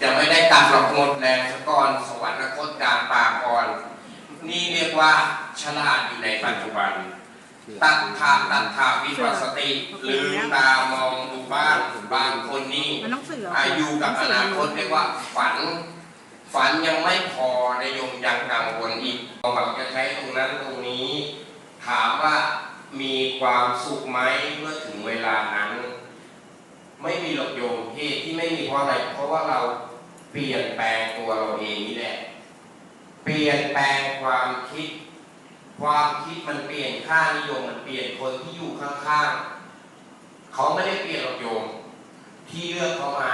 จะไม่ได้ตัดหลอกหมดแรงสะก่อนสวรรคตกลางป่าก่อน นี่เรียกว่าฉลาดอยู่ในปัจจุบัน ตัดขาตัดขาวิปัสสติลืมตามองดูบ้านบางคนนี่มันต้องเสืออายุกับอนาคตเรียกว่าฝัน ฝันยังไม่พอในยมยังกังวลอีกเราจะใช้ตรงนั้นตรงนี้ ถามว่ามีความสุขไหมเมื่อถึงเวลานั้น ไม่มีหรอกโยมเหตุที่ไม่มีเพราะอะไรเพราะว่าเรา เปลี่ยนแปลงตัวเราเองนี่แหละ เปลี่ยนแปลงความคิด ความคิดมันเปลี่ยนค่านิยมมันเปลี่ยนคนที่อยู่ข้างๆเขาไม่ได้เปลี่ยนหรอกโยม ที่เลือกเขามา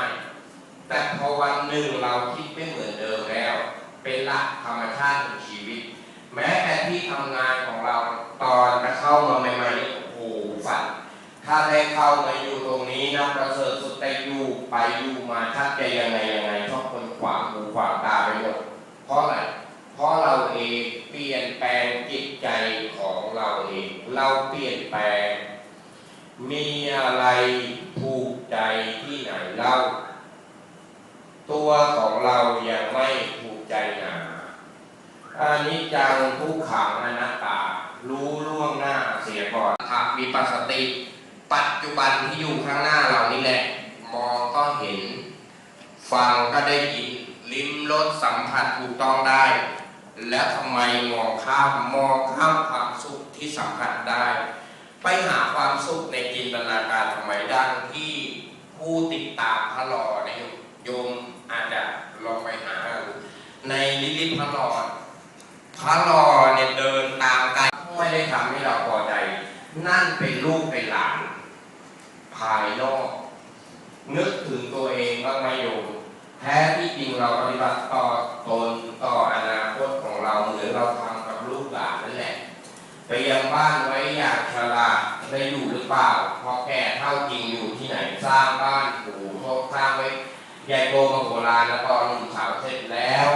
แต่พอวันหนึ่งเราคิดไม่เหมือนเดิมแล้ว เป็นหลักธรรมชาติของชีวิต แม้แต่ที่ทำงานของเราตอนจะเข้ามาใหม่ๆโอ้โหฝันถ้าได้เข้ามาอยู่ ตรงนี้นะประเสริฐสุดแต่อยู่ไปอยู่มาชักจะยังไงยังไงชอบคนขวางหูขวางตาไปหมดเพราะอะไรเพราะเราเองเปลี่ยนแปลงจิตใจของเราเอง เราเปลี่ยนแปลง มีอะไรถูกใจที่ไหนเล่า ตัวของเรายังไม่ถูกใจหนาอานิจจังทุกขังอนัตตา รู้ล่วงหน้าเสียก่อนถักมีปัสสติ ปัจจุบันที่อยู่ข้างหน้าเรานี่แหละ มองก็เห็น ฟังก็ได้ยิน ลิ้มรสสัมผัสถูกต้องได้ แล้วทำไมมองข้ามมองข้ามความสุขที่สัมผัสได้ ไปหาความสุขในจินตนาการทำไมดังที่ผู้ติดตามพระหลอในโยมอาจจะลองไปหา ในลิลิพระหลอพระหลอเนี่ยเดินตามกันไม่ได้ทำให้เราพอใจ นั่นเป็นลูกเป็นานภายนอก นึกถึงตัวเองบ้างไหมโยมแท้ที่จริงเราปฏิบัติต่อตนต่ออนาคตของเราเหมือนเราทำกับลูกหลานนั่นแหละเตรียมบ้านไว้อย่างฉลาดได้อยู่หรือเปล่าพอแก่เท่าจริงอยู่ที่ไหนสร้างบ้านโอ้โหโทสร้างไว้ใหญ่โตมโหฬารแล้วก็หนุ่มสาวเสร็จแล้ว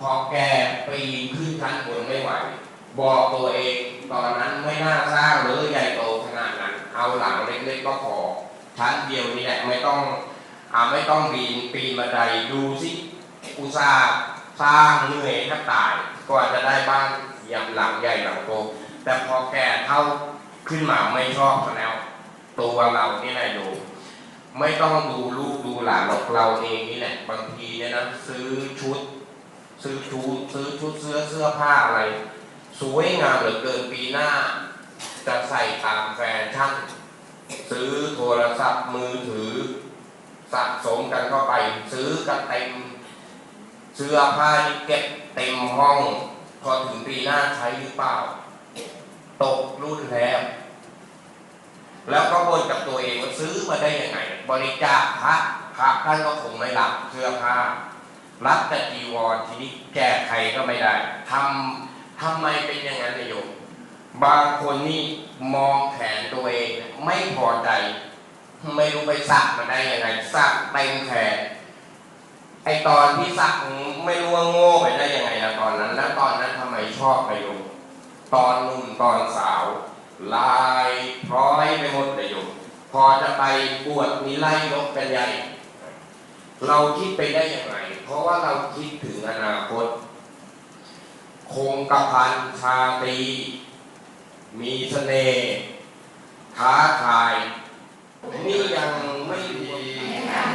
พอแก่ปีขึ้นชั้นบนไม่ไหวบอกตัวเองตอนนั้นไม่น่าสร้างหรือใหญ่โต เอาหลังเล็กๆก็พอชั้นเดียวนี่แหละไม่ต้องอาไม่ต้องปีนปีนบันไดดูสิอุตสาห์สร้างเหนื่อยแทบตายกว่าจะได้บ้านยำหลังใหญ่หลังโตแต่พอแก่เท่าขึ้นมาไม่ชอบแล้ว ตัวเรานี่แหละดูไม่ต้องดูลูกดูหลานหรอเราเองนี่แหละบางทีเนี่ยนะซื้อชุด ซื้อชุดซื้อชุดเสื้อเสื้อผ้าอะไร สวยงามเหลือเกินปีหน้า จะใส่ตามแฟชั่น ซื้อโทรศัพท์มือถือ สะสมกันเข้าไป ซื้อกันเต็ม เสื้อผ้าเก็บเต็มห้อง พอถึงปีหน้าใช้หรือเปล่า ตกรุ่นแล้วแล้วก็บนกับตัวเองว่าซื้อมาได้ยังไง บริจาคพระพระท่านก็คงไม่รับเสื้อผ้ารับแต่จีวรทีนี้แก้ใครก็ไม่ได้ทำทำไมเป็นอย่างนั้นนายโยม บางคนนี่มองแขนตัวเองไม่พอใจ ไม่รู้ไปสักมาได้ยังไงสักเต็มแขนไอตอนที่สักไม่รู้ว่าโง่ไปได้ยังไงนะตอนนั้น แล้วตอนนั้นทำไมชอบไปโยมตอนหนุ่มตอนสาว ลายพร้อยไปหมดเลยโยมพอจะไปบวชมีไล่ลบกันใหญ่เราคิดไปได้ยังไง เพราะว่าเราคิดถึงอนาคต คงกระพันชาตี รีมีเสน่ห์ท้าทาย นี่ยังไม่ดี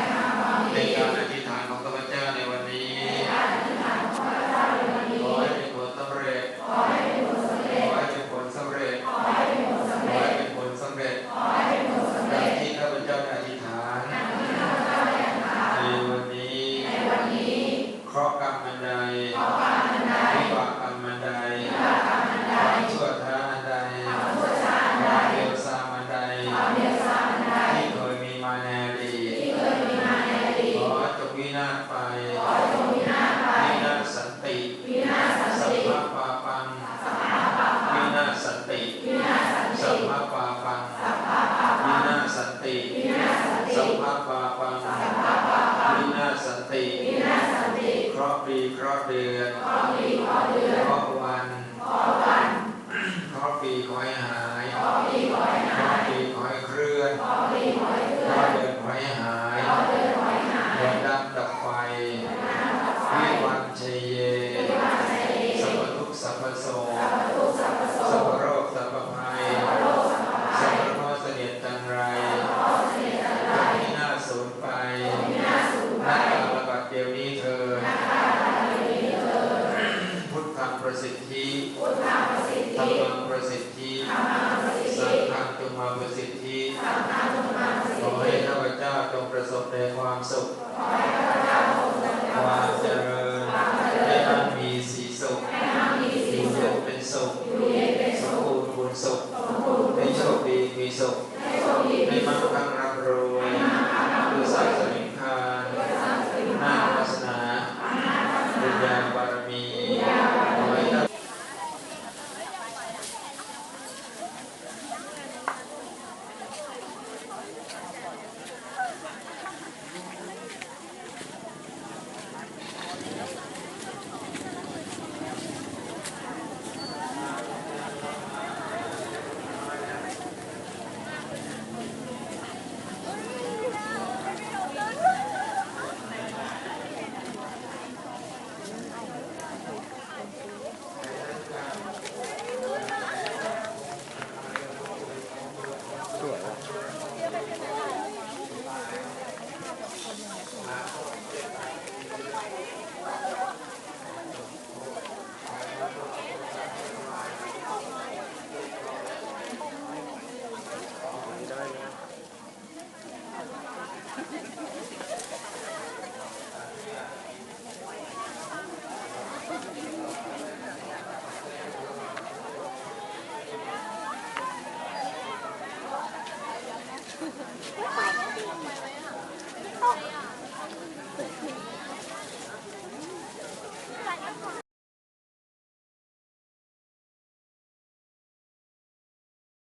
พุทธังประสิทธิธรรมประสิทธิสังฆังตุมาประสิทธิขอให้ข้าพเจ้าจงประสบในความสุขความเจริญให้มันมีสีสุขอยู่เย็นเป็นสุขสมบูรณ์บุญสุขให้โชคดีมีสุขให้มั่งคั่งร่ำรวยด้วยศาสนิคานน้าปัญญา